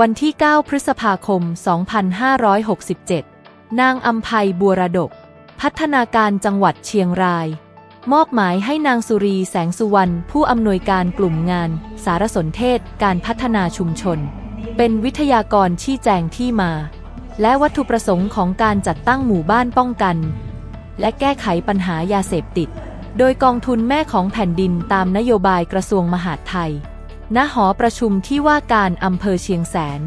วันที่ 9 พฤษภาคม 2567 นางอัมภัยบัวระดก พัฒนาการจังหวัดเชียงราย มอบหมายให้นางสุรีแสงสุวรรณผู้อำนวยการกลุ่มงาน สารสนเทศ การพัฒนาชุมชน เป็นวิทยากรชี้แจงที่มา และวัตถุประสงค์ของการจัดตั้งหมู่บ้านป้องกัน และแก้ไขปัญหายาเสพติด โดยกองทุนแม่ของแผ่นดินตามนโยบายกระทรวงมหาดไทย ณหอประชุมที่ว่าการอำเภอเชียงแสน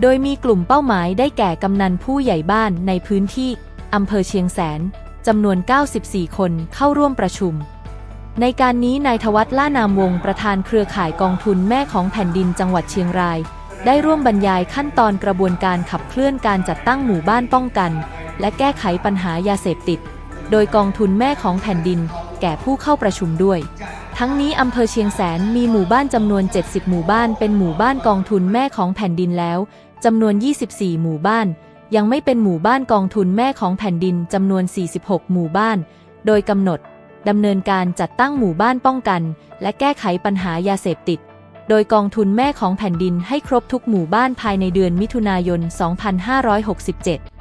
โดยมีกลุ่มเป้าหมายได้แก่กำนันผู้ใหญ่บ้านในพื้นที่อำเภอเชียงแสนจำนวน 94 คนเข้าร่วมประชุม ในการนี้นายทวัฒน์ล่านามวงศ์ประธานเครือข่ายกองทุนแม่ของแผ่นดินจังหวัดเชียงราย ได้ร่วมบรรยายขั้นตอนกระบวนการขับเคลื่อนการจัดตั้งหมู่บ้านป้องกัน และแก้ไขปัญหายาเสพติด โดยกองทุนแม่ของแผ่นดินแก่ผู้เข้าประชุมด้วย ทั้งนี้อำเภอเชียงแสนมีหมู่บ้านจำนวน 70 หมู่บ้านเป็นหมู่บ้านกองทุนแม่ของแผ่นดินแล้วจำนวน 24 หมู่บ้าน ยังไม่เป็นหมู่บ้านกองทุนแม่ของแผ่นดินจำนวน 46 หมู่บ้าน โดยกำหนดดำเนินการจัดตั้งหมู่บ้านป้องกัน และแก้ไขปัญหายาเสพติด โดยกองทุนแม่ของแผ่นดินให้ครบทุกหมู่บ้านภายในเดือนมิถุนายน 2567